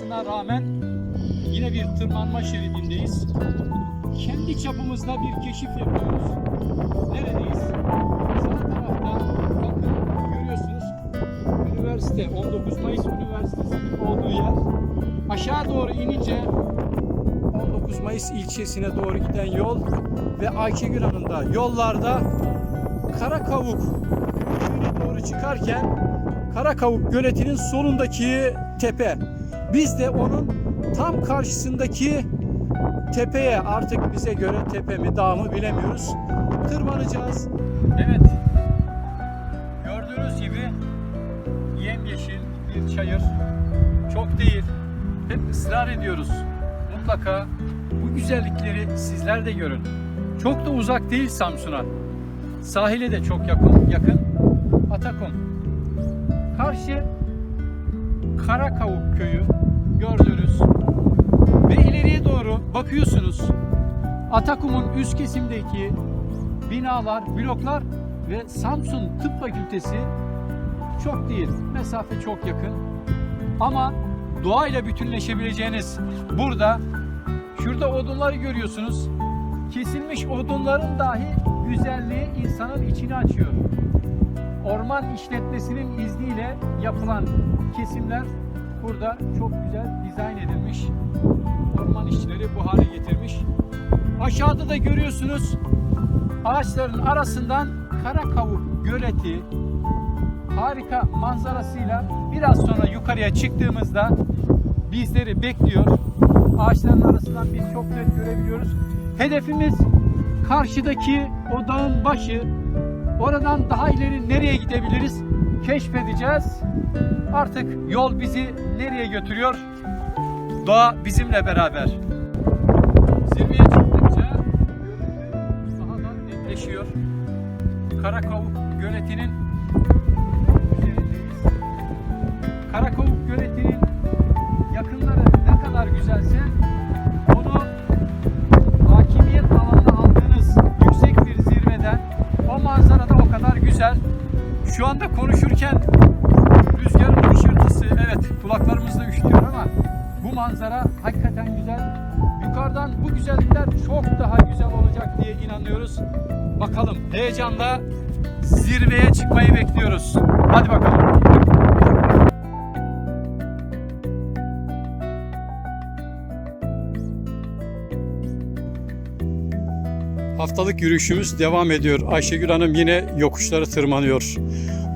olmasına rağmen yine bir tırmanma şeridindeyiz. Kendi çapımızda bir keşif yapıyoruz. Neredeyiz? Sağ tarafta bakın görüyorsunuz. Üniversite 19 Mayıs Üniversitesi'nin olduğu yer. Aşağı doğru inince 19 Mayıs ilçesine doğru giden yol ve Ayşegül Hanı'nda yollarda Karakavuk doğru çıkarken Karakavuk göletinin solundaki tepe. Biz de onun tam karşısındaki tepeye artık bize göre tepe mi dağ mı bilemiyoruz. Tırmanacağız. Evet. Gördüğünüz gibi yemyeşil bir çayır. Çok değil. Hep ısrar ediyoruz. Mutlaka bu güzellikleri sizler de görün. Çok da uzak değil Samsun'a. Sahile de çok yakın. yakın. Atakum. Karşı Karakavuk köyü gördüğünüz ve ileriye doğru bakıyorsunuz. Atakum'un üst kesimdeki binalar, bloklar ve Samsun Tıp Fakültesi çok değil. Mesafe çok yakın. Ama doğayla bütünleşebileceğiniz burada şurada odunları görüyorsunuz. Kesilmiş odunların dahi güzelliği insanın içini açıyor. Orman işletmesinin izniyle yapılan kesimler burada çok güzel dizayn edilmiş. Orman işçileri bu hale getirmiş. Aşağıda da görüyorsunuz ağaçların arasından Karakavuk göleti harika manzarasıyla biraz sonra yukarıya çıktığımızda bizleri bekliyor. Ağaçların arasından biz çok net görebiliyoruz. Hedefimiz karşıdaki o dağın başı. Oradan daha ileri nereye gidebiliriz? Keşfedeceğiz. Artık yol bizi nereye götürüyor? Doğa bizimle beraber. Zirveye çıktıkça görüntü daha da netleşiyor. Karakavuk göletinin üzerindeyiz. Karakavuk göletinin yakınları ne kadar güzelse Şu anda konuşurken rüzgarın hışırtısı evet kulaklarımızda üşütüyor ama bu manzara hakikaten güzel. Yukarıdan bu güzellikler çok daha güzel olacak diye inanıyoruz. Bakalım heyecanla zirveye çıkmayı bekliyoruz. Hadi bakalım. Haftalık yürüyüşümüz devam ediyor. Ayşegül Hanım yine yokuşları tırmanıyor.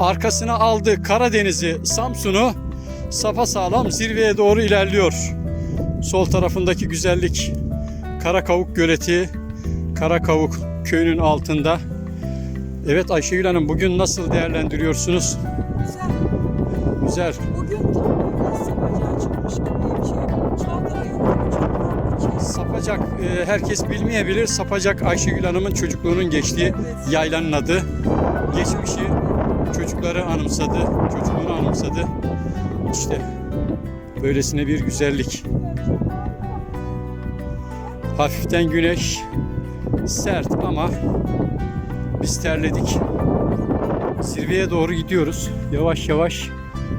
Arkasına aldı Karadeniz'i, Samsun'u sağlam zirveye doğru ilerliyor. Sol tarafındaki güzellik Karakavuk Göleti, Karakavuk köyünün altında. Evet Ayşegül Hanım bugün nasıl değerlendiriyorsunuz? Güzel. Güzel. Bugün tam böyle sapacağı çıkmış gibi bir şey. Çadıra yok. Sapacak e, herkes bilmeyebilir. Sapacak Ayşegül Hanım'ın çocukluğunun geçtiği yaylanın adı. Geçmişi çocukları anımsadı, çocukluğunu anımsadı. İşte böylesine bir güzellik. Hafiften güneş sert ama biz terledik. Zirveye doğru gidiyoruz. Yavaş yavaş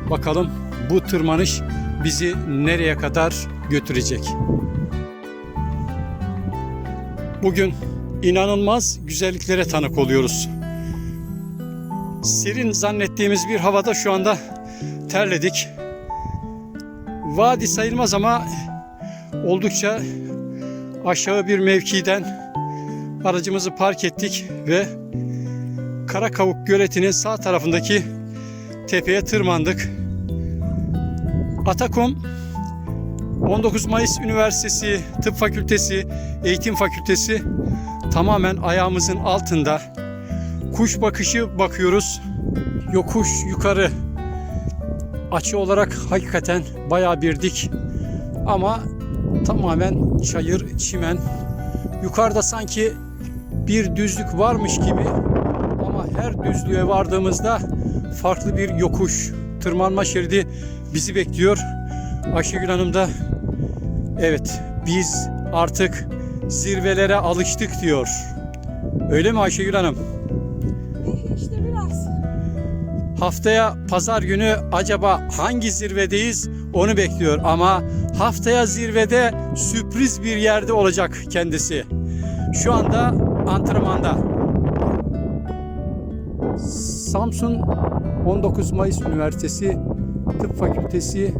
bakalım bu tırmanış bizi nereye kadar götürecek. Bugün inanılmaz güzelliklere tanık oluyoruz. Serin zannettiğimiz bir havada şu anda terledik. Vadi sayılmaz ama oldukça aşağı bir mevkiden aracımızı park ettik ve Karakavuk Göleti'nin sağ tarafındaki tepeye tırmandık. Atakum 19 Mayıs Üniversitesi Tıp Fakültesi, Eğitim Fakültesi tamamen ayağımızın altında. Kuş bakışı bakıyoruz. Yokuş yukarı. Açı olarak hakikaten bayağı bir dik. Ama tamamen çayır, çimen. Yukarıda sanki bir düzlük varmış gibi ama her düzlüğe vardığımızda farklı bir yokuş, tırmanma şeridi bizi bekliyor. Ayşegül Hanım da evet biz artık zirvelere alıştık diyor. Öyle mi Ayşegül Hanım? İşte biraz. Haftaya pazar günü acaba hangi zirvedeyiz onu bekliyor ama haftaya zirvede sürpriz bir yerde olacak kendisi. Şu anda antrenmanda. Samsun 19 Mayıs Üniversitesi Tıp Fakültesi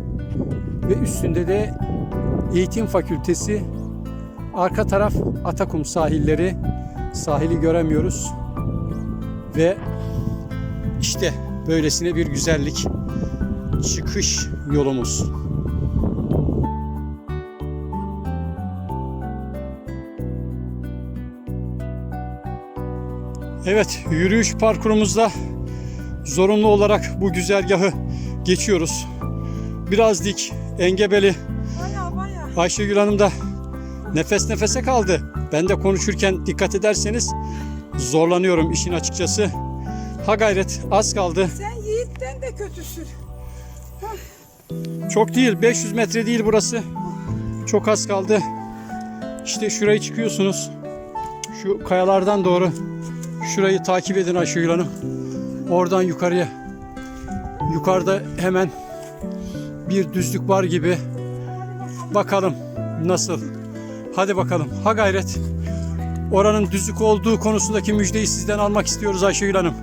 ve üstünde de Eğitim Fakültesi. Arka taraf Atakum sahilleri. Sahili göremiyoruz. Ve işte böylesine bir güzellik. Çıkış yolumuz. Evet, yürüyüş parkurumuzda zorunlu olarak bu güzergahı geçiyoruz. Biraz dik, engebeli. Ayşegül Hanım da nefes nefese kaldı. Ben de konuşurken dikkat ederseniz zorlanıyorum işin açıkçası. Ha gayret az kaldı. Sen Yiğit'ten de kötüsün. Çok değil 500 metre değil burası. Çok az kaldı. İşte şurayı çıkıyorsunuz. Şu kayalardan doğru. Şurayı takip edin Ayşegül Hanım. Oradan yukarıya. Yukarıda hemen bir düzlük var gibi. Bakalım nasıl. Hadi bakalım. Ha gayret. Oranın düzlük olduğu konusundaki müjdeyi sizden almak istiyoruz Ayşegül Hanım.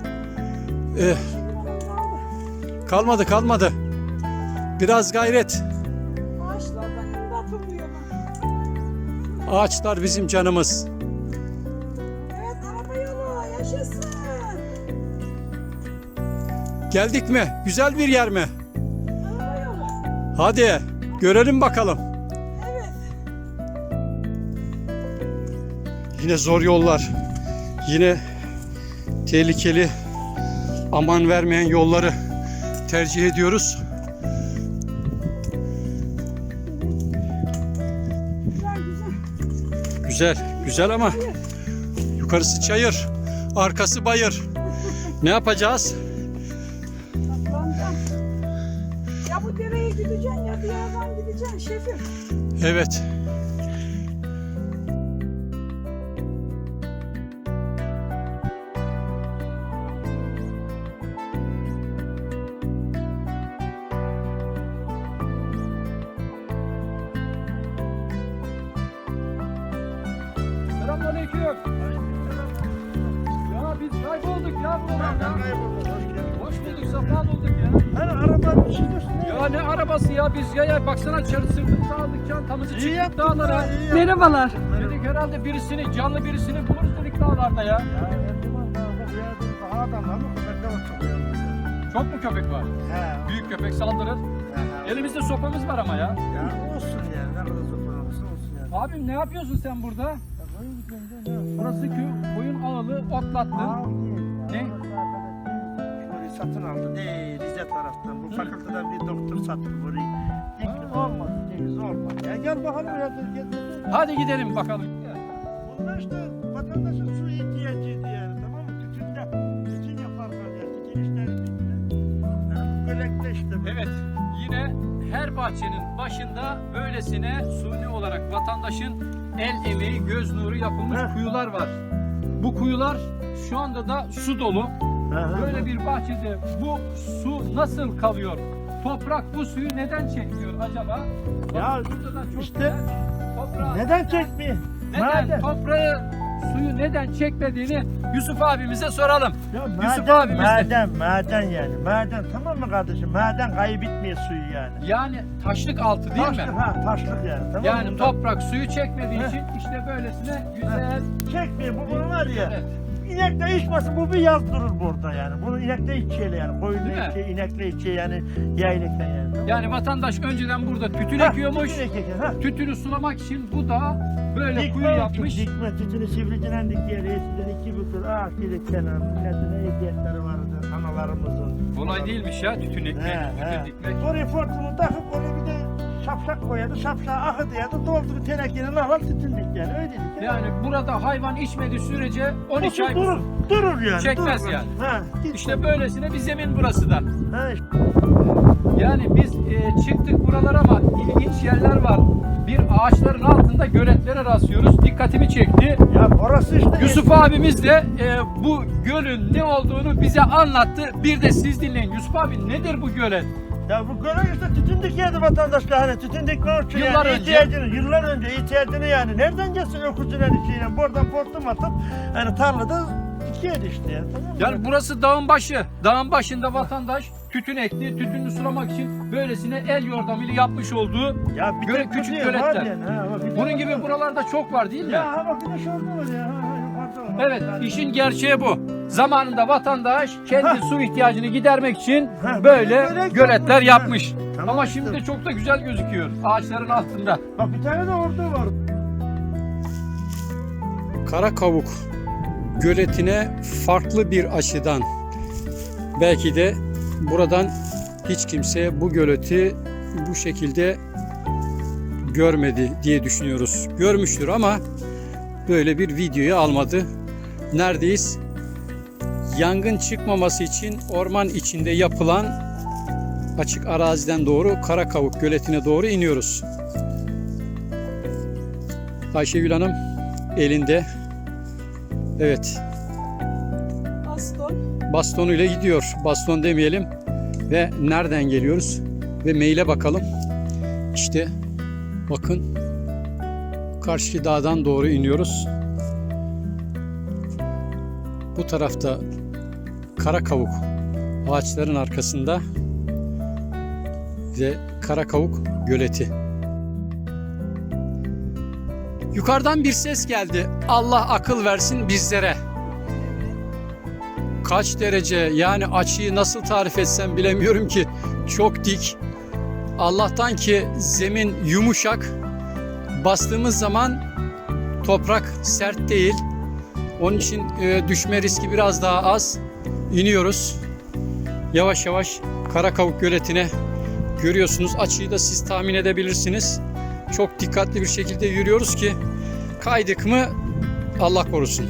Eh, kalmadı kalmadı. Biraz gayret. Ağaçlar bizim canımız. Evet araba yolu yaşasın. Geldik mi? Güzel bir yer mi? Hadi görelim bakalım. Yine zor yollar. Yine tehlikeli, aman vermeyen yolları tercih ediyoruz. Güzel güzel. Güzel, güzel ama yukarısı çayır, arkası bayır. Ne yapacağız? Ya bu dereye gideceksin ya bir yerden gideceksin şefim. Evet. Biz kaybolduk ya buralarda. Hoş bulduk, sefa bulduk ya. Hani araba sürüyorsun. Ya ne arabası ya biz ya ya baksana çarı sırtımıza aldık çantamızı İyi çıktık yaptın dağlara. ya, iyi yaptın. Merhabalar. Dedik herhalde birisini canlı birisini buluruz dedik dağlarda ya. Ya Erdoğan daha adamlar mı köpekler çok mu köpek var? He. Büyük köpek saldırır. he, he. Elimizde sopamız var ama ya. Ya olsun yani ne kadar olursa olsun yani. Abim ne yapıyorsun sen burada? Ne? Burası kö- koyun ağılı otlattın. Al değil ya. Ne? Burayı satın aldı değil Rize taraftan. Bu fakülteden bir doktor sattı burayı. Ha. olmadı, ceviz olmadı. Ya gel bakalım gel. Hadi gidelim bakalım. Bunlar işte vatandaşın su ihtiyacıydı yani tamam mı? Tütünde, tütün yaparlar yani. Tütün işleri gölekte işte. Evet yine her bahçenin başında böylesine suni olarak vatandaşın el emeği göz nuru yapılmış Heh. kuyular var. Bu kuyular şu anda da su dolu. Aha. Böyle bir bahçede bu su nasıl kalıyor? Toprak bu suyu neden çekmiyor acaba? Bakın Ya burada da çok işte güzel toprağı- Neden çekmiyor? Neden Maden. toprağı suyu neden çekmediğini Yusuf abimize soralım. Ya Yusuf maden, abimiz de- maden, maden yani. Maden tamam mı kardeşim? Maden kaybetmiyor suyu yani. Yani taşlık altı değil taşlık, mi? Ha, taşlık yani. Tamam Yani mı? toprak suyu çekmediği için işte böylesine güzel. Çekmiyor. Bu bunun var ya. Evet. İnekle içmesin bu bir yaz durur burada yani. Bunu inekle içiyor yani. Koyunla Değil mi? içiyor, inekle içiyor yani. Yaylıktan yani. Tamam. Yani vatandaş önceden burada tütün Ha, ekiyormuş. tütün ekiyor, ha. Tütünü sulamak için bu da böyle kuyu yapmış. Dikme tütünü sivricinen dikiyor. Eskiden iki buçuk ah gidip kenar. Milletine eziyetleri vardı analarımızın. Kolay değilmiş ya tütün ekmek, He, he. tütün dikmek. Oraya fortunu takıp oraya şapşak koyadı. Şapşağı akıdı ya da doldurup tenekenin alan tütündük yani. Öyle dedik. Yani burada hayvan içmediği sürece 12 ay durur, durur yani. Çekmez durur. yani. Ha, İşte böylesine bir zemin burası da. ha. Yani biz e, çıktık buralara ama ilginç yerler var. Bir ağaçların altında göletlere rastlıyoruz. Dikkatimi çekti. Ya orası işte. Yusuf abimiz de e, bu gölün ne olduğunu bize anlattı. Bir de siz dinleyin. Yusuf abi nedir bu gölet? Ya bu göre işte tütün dikiyordu vatandaşlar hani tütün dikmek için Yıllar yani önce. ihtiyacını, yıllar önce ihtiyacını yani nereden gelsin öküzüne dikiyle buradan portum atıp hani tarlada dikiyordu işte ya tamam mı? Yani burası dağın başı. Dağın başında vatandaş tütün ekti. Tütünü sulamak için böylesine el yordamıyla yapmış olduğu ya bir tek küçük göletler. yani, ha, bak bir de bunun bak- gibi buralarda çok var değil mi? Ya ha bak bir de şurada var ya. Ha, ha, yukarıda var. Evet, Yani- işin gerçeği bu. Zamanında vatandaş kendi Ha. su ihtiyacını gidermek için Ha, böyle göletler yapmış, yapmış. Tamam Ama işte. şimdi de çok da güzel gözüküyor ağaçların altında. Bak bir tane de orada var. Kara Kavuk göletine farklı bir açıdan belki de buradan hiç kimse bu göleti bu şekilde görmedi diye düşünüyoruz. Görmüştür ama böyle bir videoyu almadı. Neredeyiz? Yangın çıkmaması için orman içinde yapılan açık araziden doğru Kara Kavuk göletine doğru iniyoruz. Ayşegül Hanım elinde evet Aston. bastonuyla gidiyor. Baston demeyelim. Ve nereden geliyoruz? Ve maile bakalım. İşte bakın karşı dağdan doğru iniyoruz. Bu tarafta kara kavuk ağaçların arkasında ve kara kavuk göleti. Yukarıdan bir ses geldi. Allah akıl versin bizlere kaç derece yani açıyı nasıl tarif etsem bilemiyorum ki çok dik. Allah'tan ki zemin yumuşak. Bastığımız zaman toprak sert değil. Onun için e, düşme riski biraz daha az. İniyoruz. Yavaş yavaş Karakavuk göletine görüyorsunuz. Açıyı da siz tahmin edebilirsiniz. Çok dikkatli bir şekilde yürüyoruz ki kaydık mı Allah korusun.